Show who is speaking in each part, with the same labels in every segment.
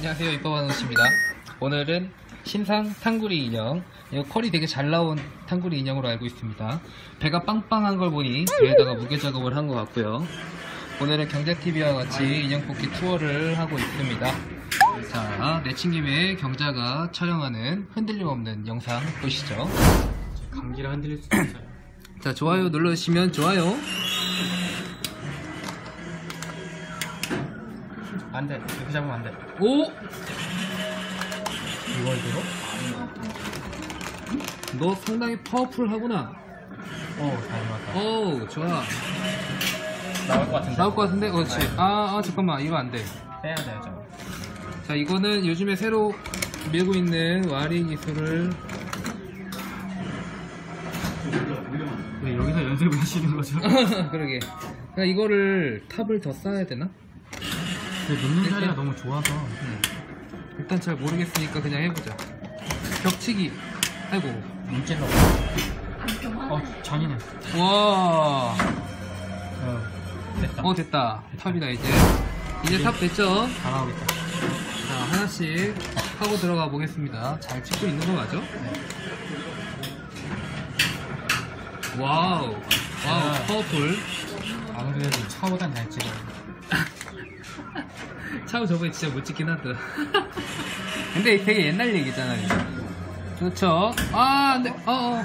Speaker 1: 안녕하세요. 이뻐바노씨입니다. 오늘은 신상 탕구리 인형. 이거 컬이 되게 잘 나온 탕구리 인형으로 알고 있습니다. 배가 빵빵한 걸 보니 배에다가 무게 작업을 한 것 같고요. 오늘은 경자TV와 같이 인형 뽑기 투어를 하고 있습니다. 자 내친김에 경자가 촬영하는 흔들림 없는 영상 보시죠.
Speaker 2: 감기라 흔들릴 수도 있어요.
Speaker 1: 자 좋아요 눌러주시면 좋아요
Speaker 2: 안 돼. 이렇게 잡으면 안 돼.
Speaker 1: 오!
Speaker 2: 이걸 들어?
Speaker 1: 너 상당히 파워풀하구나
Speaker 2: 어, 잘 맞다.
Speaker 1: 어우 좋아
Speaker 2: 나올 것 같은데.
Speaker 1: 나올 것 같은데? 그렇지 아, 아 잠깐만 이거 안 돼
Speaker 2: 빼야 돼요, 저.
Speaker 1: 자 이거는 요즘에 새로 밀고 있는 와리 기술을
Speaker 2: 왜 여기서 연습을 하시는 거죠?
Speaker 1: 그러게 그러니까 이거를 탑을 더 쌓아야 되나?
Speaker 2: 근데 놓는 자리가 너무 좋아서.
Speaker 1: 음. 일단 잘 모르겠으니까 그냥 해보자 벽치기 아이고
Speaker 2: 문질러. 어, 잔인해.
Speaker 1: 와
Speaker 2: 어, 됐다.
Speaker 1: 어 됐다 탑이다 이제 이제 탑 됐죠?
Speaker 2: 다 나오겠다.
Speaker 1: 자 하나씩 하고 들어가 보겠습니다 잘 찍고 있는 거 맞죠? 와우 와우
Speaker 2: 아.
Speaker 1: 파워풀
Speaker 2: 아무래도 차보단 잘 찍어요.
Speaker 1: 차우 저번에 진짜 못 찍긴 하더라. 근데 되게 옛날 얘기잖아, 이거. 그렇죠. 아, 안 돼. 어, 어.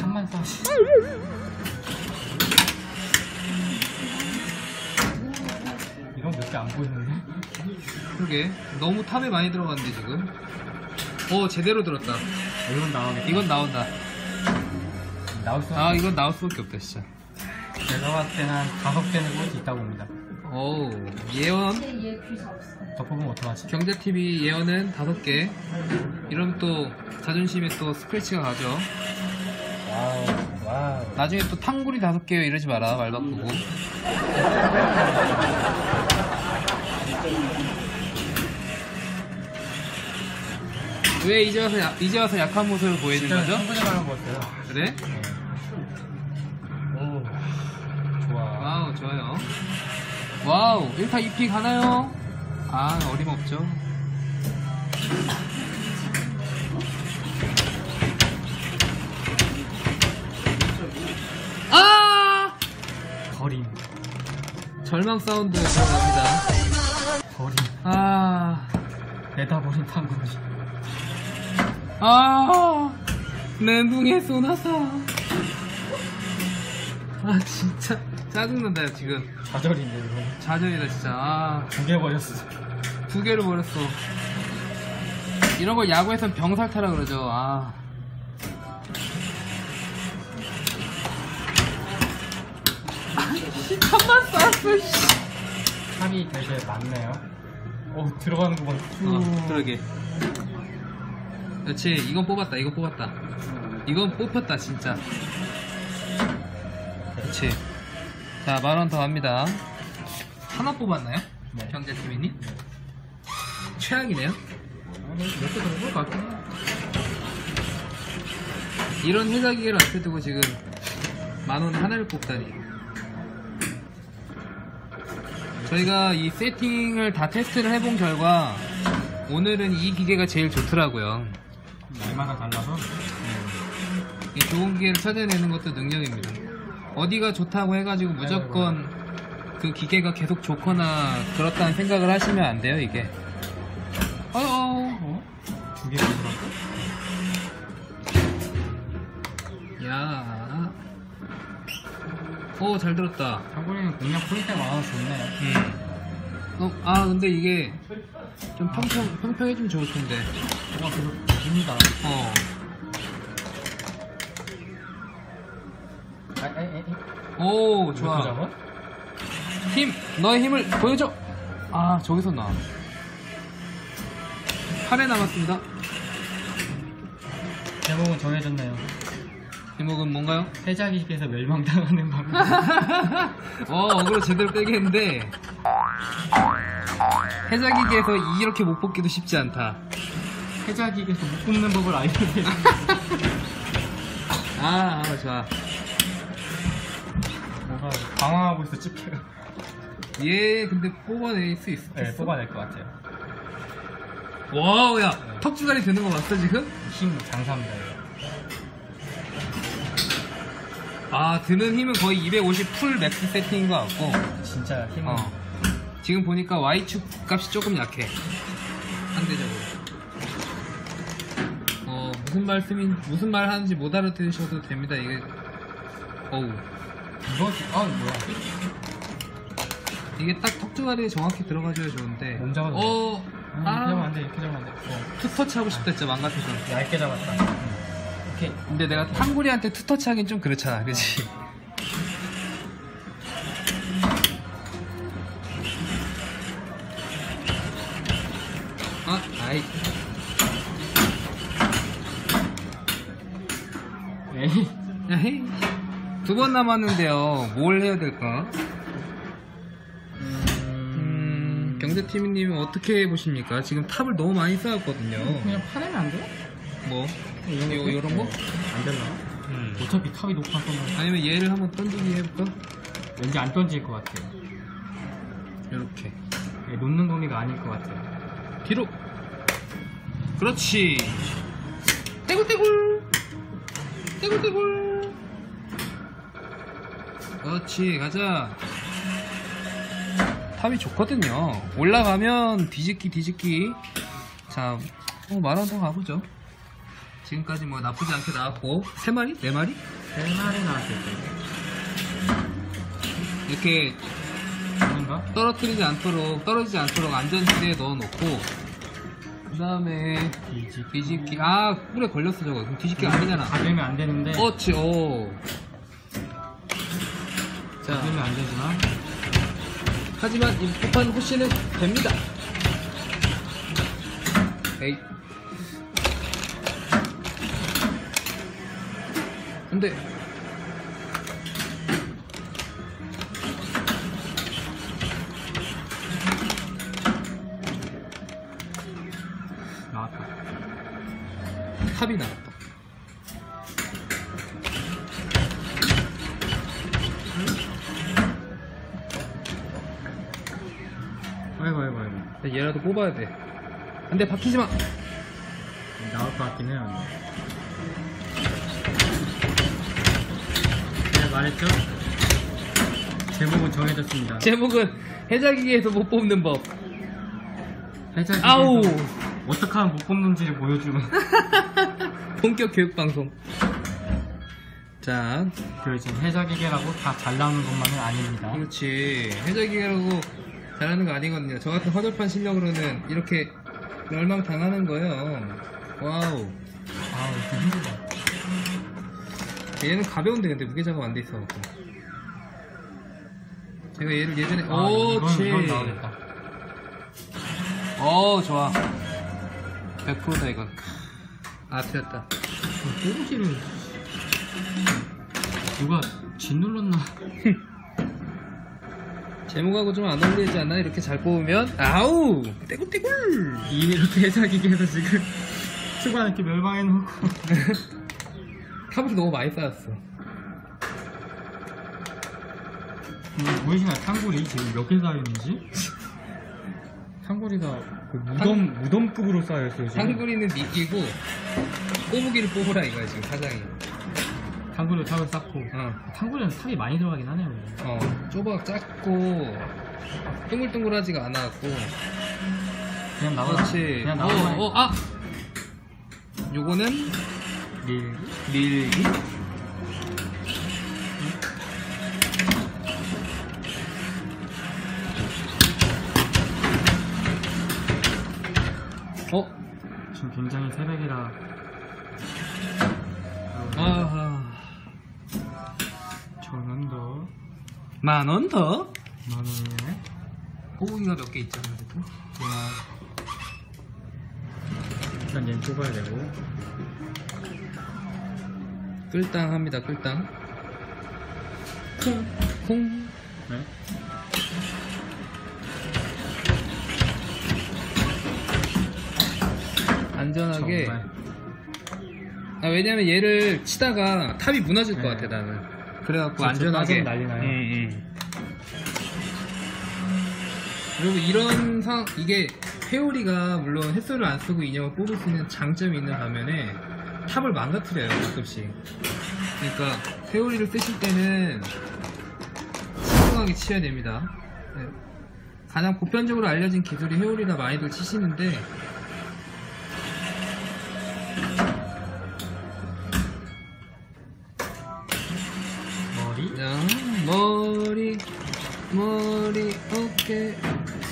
Speaker 2: 한만 쏴. 이건 몇개 안 보이는데?
Speaker 1: 그러게. 너무 탑에 많이 들어갔는데, 지금. 어, 제대로 들었다.
Speaker 2: 어, 이건 나오겠다.
Speaker 1: 이건 나온다.
Speaker 2: 나올 수
Speaker 1: 아, 이건 나올 수밖에 없다, 진짜.
Speaker 2: 제가 봤을 때는 한 다섯 개는 꼴이 있다고 봅니다.
Speaker 1: 어우, 예언.
Speaker 2: 더 뽑으면 어떡하지?
Speaker 1: 경자TV 예언은 다섯 개. 이러면 또 자존심에 또 스크래치가 가죠.
Speaker 2: 와우, 와우.
Speaker 1: 나중에 또 탕구리 다섯 개 이러지 마라, 말 바꾸고. 왜 이제 와서, 약- 이제 와서 약한 모습을 보이는
Speaker 2: 진짜
Speaker 1: 거죠?
Speaker 2: 충분히 가는 것 같아요.
Speaker 1: 그래?
Speaker 2: 오, 좋아.
Speaker 1: 와우, 좋아요. 와우, 1타 2픽 하나요? 아, 어림없죠. 아!
Speaker 2: 버림,
Speaker 1: 절망 사운드 들어갑니다.
Speaker 2: 버림.
Speaker 1: 아,
Speaker 2: 내다 버린 탕구리.
Speaker 1: 아, 내 눈에 쏘나서. 아, 진짜 짜증난다, 지금.
Speaker 2: 좌절인데, 이거.
Speaker 1: 좌절이다, 진짜. 아.
Speaker 2: 두 개 버렸어.
Speaker 1: 두 개를 버렸어. 이런 걸 야구에선 병살타라 그러죠. 아. 한번 쐈어, 씨.
Speaker 2: 합이 되게 많네요. 오, 들어가는 거 봐.
Speaker 1: 어, 그러게. 그렇지, 이건 뽑았다, 이건 뽑았다. 이건 뽑혔다, 진짜. 그렇지. 자, 만 원더 합니다. 하나 뽑았나요?
Speaker 2: 네.
Speaker 1: 경제팀이니? 최악이네요.
Speaker 2: 몇개 같긴 해.
Speaker 1: 이런 회사기계를 앞에 두고 지금 만 원 하나를 뽑다니. 저희가 이 세팅을 다 테스트를 해본 결과 오늘은 이 기계가 제일 좋더라고요.
Speaker 2: 날마다 달라서.
Speaker 1: 이 좋은 기계를 찾아내는 것도 능력입니다. 어디가 좋다고 해가지고 무조건 그 기계가 계속 좋거나 그렇다는 생각을 하시면 안 돼요, 이게. 어어,
Speaker 2: 어? 두개?
Speaker 1: 야. 오, 잘 들었다.
Speaker 2: 탕구리는 공략 포인트가 많아서 좋네.
Speaker 1: 음. 어, 아, 근데 이게 좀 평평, 평평해지면 좋을 텐데.
Speaker 2: 뭐가 계속 깁니다.
Speaker 1: 어. 오, 좋아. 힘! 너의 힘을 보여줘! 아, 저기서 나. 8회 남았습니다.
Speaker 2: 제목은 정해졌네요.
Speaker 1: 제목은 뭔가요?
Speaker 2: 패자기께서 멸망당하는 방법.
Speaker 1: 어, 어그로 제대로 빼겠는데. 해자기계에서 이렇게 못 뽑기도 쉽지 않다.
Speaker 2: 패자기께서 못 뽑는 법을 알려드려.
Speaker 1: 아, 아 좋아.
Speaker 2: 뭔가 방황하고 있어, 집게가.
Speaker 1: 얘 근데 뽑아낼 수 있어.
Speaker 2: 네, 뽑아낼 것 같아요.
Speaker 1: 와우, 야, 턱주가리 되는 거 봤어, 지금?
Speaker 2: 힘 장사입니다. 이거.
Speaker 1: 아, 드는 힘은 거의 250 풀 맥스 세팅인 것 같고,
Speaker 2: 진짜 힘은
Speaker 1: 어. 지금 보니까 Y축 값이 조금 약해. 상대적으로. 어, 무슨 말씀이, 무슨 말 하는지 못 알아들으셔도 됩니다, 이게. 어우.
Speaker 2: 이거 아 뭐야?
Speaker 1: 이게 딱 턱주가리에 정확히 들어가줘야 좋은데.
Speaker 2: 몸 잡아도
Speaker 1: 어,
Speaker 2: 아, 이렇게 잡으면
Speaker 1: 아,
Speaker 2: 안 돼. 이렇게 잡으면 안 돼. 어.
Speaker 1: 투터치 하고 싶다 진짜 망 같아서.
Speaker 2: 얇게 잡았다. 오케이.
Speaker 1: 근데 내가 탕구리한테 투터치 하긴 좀 그렇잖아, 그치? 아, 아이.
Speaker 2: 에이.
Speaker 1: 두 번 남았는데요. 뭘 해야 될까?
Speaker 2: 음,
Speaker 1: 음, 경제팀님은 어떻게 보십니까? 지금 탑을 너무 많이 쌓았거든요.
Speaker 2: 그냥 파내면 안 돼?
Speaker 1: 뭐?
Speaker 2: 이런
Speaker 1: 요, 요런 거?
Speaker 2: 안 되나?
Speaker 1: 음.
Speaker 2: 어차피 탑이 높아 서
Speaker 1: 아니면 얘를 한번 던지기 해볼까?
Speaker 2: 왠지 안 던질 것 같아요.
Speaker 1: 이렇게.
Speaker 2: 예, 놓는 범위가 아닐 것 같아요.
Speaker 1: 뒤로. 그렇지. 떼굴떼굴. 떼굴떼굴. 그렇지, 가자. 탑이 좋거든요. 올라가면 뒤집기, 뒤집기. 자, 어, 말한 더 가보죠. 지금까지 뭐 나쁘지 않게 나왔고, 세 마리? 네 마리?
Speaker 2: 세 마리 나왔을 때.
Speaker 1: 이렇게
Speaker 2: 아닌가?
Speaker 1: 떨어뜨리지 않도록, 떨어지지 않도록 안전지대에 넣어놓고, 그 다음에
Speaker 2: 뒤집기.
Speaker 1: 뒤집기. 아, 꿀에 걸렸어, 저거. 그럼 뒤집기가 아니잖아.
Speaker 2: 가되면 안 되는데.
Speaker 1: 어 자,
Speaker 2: 가되면 안 되지만.
Speaker 1: 하지만 이 폭탄 후시는 됩니다. 에이. 안 돼.
Speaker 2: 나왔다.
Speaker 1: 탑이 나왔다. 얘라도 뽑아야 돼. 안 돼, 박히지 마!
Speaker 2: 나올 것 같긴 해요. 제가 말했죠? 제목은 정해졌습니다.
Speaker 1: 제목은 해자기기에서 못 뽑는 법.
Speaker 2: 해자기에서
Speaker 1: 아우!
Speaker 2: 어떻게 하면 못 뽑는지를 보여주는
Speaker 1: 본격 교육방송. 자,
Speaker 2: 그 지금 해자기계라고 다 잘 나오는 것만은 아닙니다.
Speaker 1: 그렇지. 해적이라고 잘하는 거 아니거든요. 저 같은 허접한 실력으로는 이렇게 멸망 당하는 거예요. 와우.
Speaker 2: 아, 힘들다.
Speaker 1: 얘는 가벼운데 근데 무게 작업 안 돼 있어. 제가 얘를 예전에
Speaker 2: 아,
Speaker 1: 오치.
Speaker 2: 이건 나오겠다.
Speaker 1: 어 좋아. 100%다 이건. 아 틀렸다.
Speaker 2: 꼬부기를 누가 짓눌렀나?
Speaker 1: 제목하고 좀 안 어울리지 않나? 이렇게 잘 뽑으면 아우 떼굴떼굴.
Speaker 2: 이렇게 해자기계에서 지금 수반 이렇게 멸망해놓고
Speaker 1: 탑을 너무 많이 쌓았어.
Speaker 2: 음, 보이시나요? 탕골이 지금 몇 개 쌓여있는지? 탕골이가 그 무덤, 무덤급으로 쌓여있어요 지금
Speaker 1: 상구리는 미끼고 꼬부기를 뽑으라 이거야 지금 사장이.
Speaker 2: 탕골이 탑을 쌓고.
Speaker 1: 어.
Speaker 2: 탕골이는 탑이 많이 들어가긴 하네요
Speaker 1: 어, 좁아 작고 둥글둥글하지가 않아갖고.
Speaker 2: 그냥 나와
Speaker 1: 그렇지.
Speaker 2: 그냥
Speaker 1: 어,
Speaker 2: 나와
Speaker 1: 어, 아! 요거는
Speaker 2: 밀
Speaker 1: 밀기? 어?
Speaker 2: 지금 굉장히 새벽이라.
Speaker 1: 아하 만 원 더?
Speaker 2: 만원에
Speaker 1: 꼬부기가 몇 개 있잖아 그래도.
Speaker 2: 일단 얘는 뽑아야 되고.
Speaker 1: 끌당 합니다 끌당. 콩 콩
Speaker 2: 네?
Speaker 1: 안전하게.
Speaker 2: 정말.
Speaker 1: 아, 왜냐면 얘를 치다가 탑이 무너질 것
Speaker 2: 네.
Speaker 1: 같아 나는 그래갖고 안전하게
Speaker 2: 빠지면 난리 나요.
Speaker 1: 응, 응. 그리고 이런 상 이게 회오리가 물론 햇소를 안 쓰고 인형을 뽑을 수 있는 장점이 있는 반면에 탑을 망가뜨려요 가끔씩 그러니까 회오리를 쓰실 때는 신중하게 치셔야 됩니다 네. 가장 보편적으로 알려진 기술이 회오리라 많이들 치시는데
Speaker 2: 머리
Speaker 1: 어깨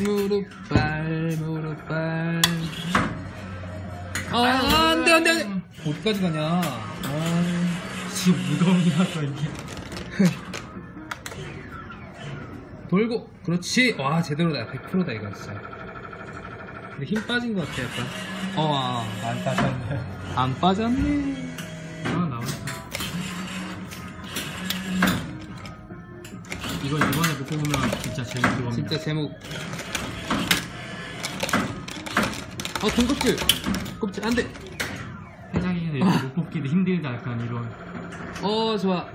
Speaker 1: 무릎 발 무릎 발. 아, 안돼 안돼 안돼. 어디까지 가냐? 아,
Speaker 2: 지금 무덤이라서 이게.
Speaker 1: 돌고 그렇지. 와 제대로다 100%다 이거 진짜. 근데 힘 빠진 것 같아 약간. 어안
Speaker 2: 안 따셨네.
Speaker 1: 빠졌네
Speaker 2: 이거 이번에 못 뽑으면 진짜 재밌을 겁니다.
Speaker 1: 진짜 제목. 어 등껍질. 껍질 안돼.
Speaker 2: 회장에서 이렇게 못 뽑기도 힘들다 약간 이런.
Speaker 1: 어 좋아.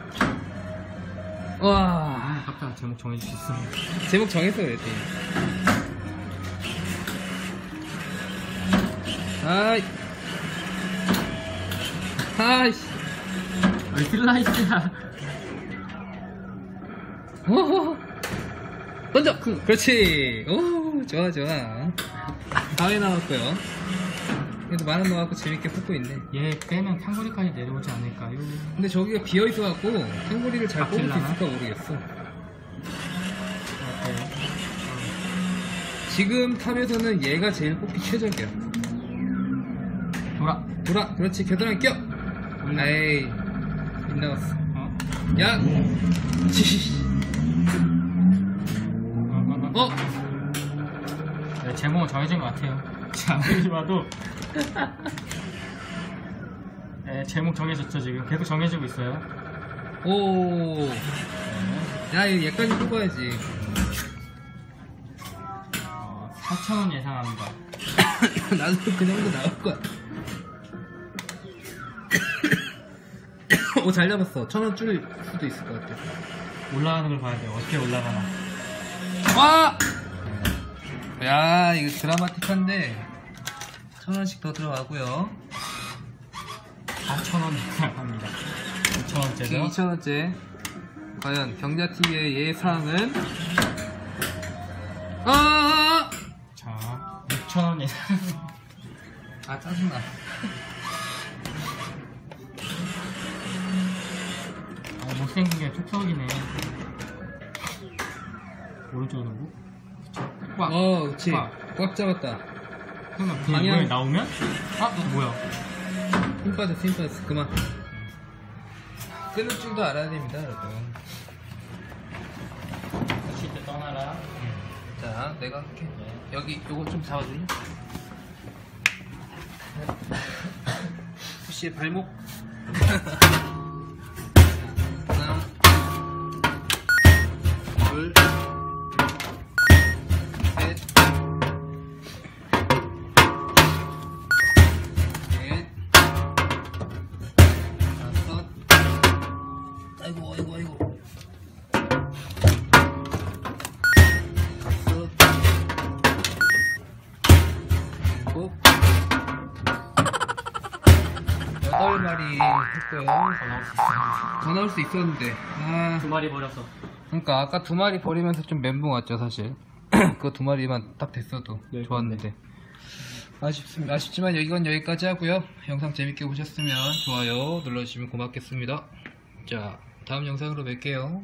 Speaker 1: 와.
Speaker 2: 아까 제목 정해줄 수 있어.
Speaker 1: 제목 정했어 그랬지 아이. 아이씨.
Speaker 2: 왜 슬라이스야?
Speaker 1: 오호호. 던져 그렇지 오 좋아 좋아 다음에 나왔고요 그래도 많은 거 갖고 재밌게 뽑고 있네
Speaker 2: 얘 빼면 탕구리까지 내려오지 않을까요?
Speaker 1: 근데 저기가 비어있어갖고 탱고리를 잘 뽑을 수
Speaker 2: 막힐라나?
Speaker 1: 있을까 모르겠어
Speaker 2: 어때요?
Speaker 1: 지금 탑에서는 얘가 제일 뽑기 최적이야
Speaker 2: 돌아.
Speaker 1: 돌아 그렇지 겨드랑이 껴. 에이 빗나갔어
Speaker 2: 어?
Speaker 1: 야 치.
Speaker 2: 어?
Speaker 1: 어?
Speaker 2: 네, 제목은 정해진 것 같아요. 아무리 봐도. 네, 제목 정해졌죠, 지금. 계속 정해지고 있어요.
Speaker 1: 오. 야, 이거 얘까지 뽑아야지.
Speaker 2: 어, 4,000원 예상합니다.
Speaker 1: 나도 그 정도 나올 거야. 오, 잘 잡았어. 천 원 줄일 수도 있을 것 같아.
Speaker 2: 올라가는 걸 봐야 돼요. 어떻게 올라가나.
Speaker 1: 와! 야, 이거 드라마틱한데. 천 원씩 더 들어가고요.
Speaker 2: 4,000원 예상합니다. 2,000원째죠?
Speaker 1: 2천 원째. 과연 경자TV의 예상은? 아!
Speaker 2: 자, 6,000원 예상.
Speaker 1: 아, 짜증나.
Speaker 2: 못생긴 게 촉석이네. 오른쪽으로 누구? 꽉.
Speaker 1: 어, 그치.
Speaker 2: 꽉.
Speaker 1: 꽉 잡았다.
Speaker 2: 그러면 그
Speaker 1: 방향-
Speaker 2: 이번에 나오면? 아, 뭐야?
Speaker 1: 힘 빠졌어, 힘 빠졌어. 그만. 끊을 줄도 알아야 됩니다, 여러분.
Speaker 2: 다시 때 떠나라.
Speaker 1: 자, 내가 할게. 여기, 요거 좀 잡아줄래? 푸시의 발목. 둘, 셋, 넷, 다섯, 아이고, 아이고, 아이고. 다섯, 일곱, 여덟 마리 했고요.
Speaker 2: 더 나올 수 있어.
Speaker 1: 더 나올 수 있었는데. 아,
Speaker 2: 두 마리 버렸어.
Speaker 1: 그러니까 아까 두 마리 버리면서 좀 멘붕 왔죠, 사실. 그거 두 마리만 딱 됐어도
Speaker 2: 네,
Speaker 1: 좋았는데. 아쉽, 아쉽지만 이건 여기까지 하고요. 영상 재밌게 보셨으면 좋아요 눌러주시면 고맙겠습니다. 자, 다음 영상으로 뵐게요.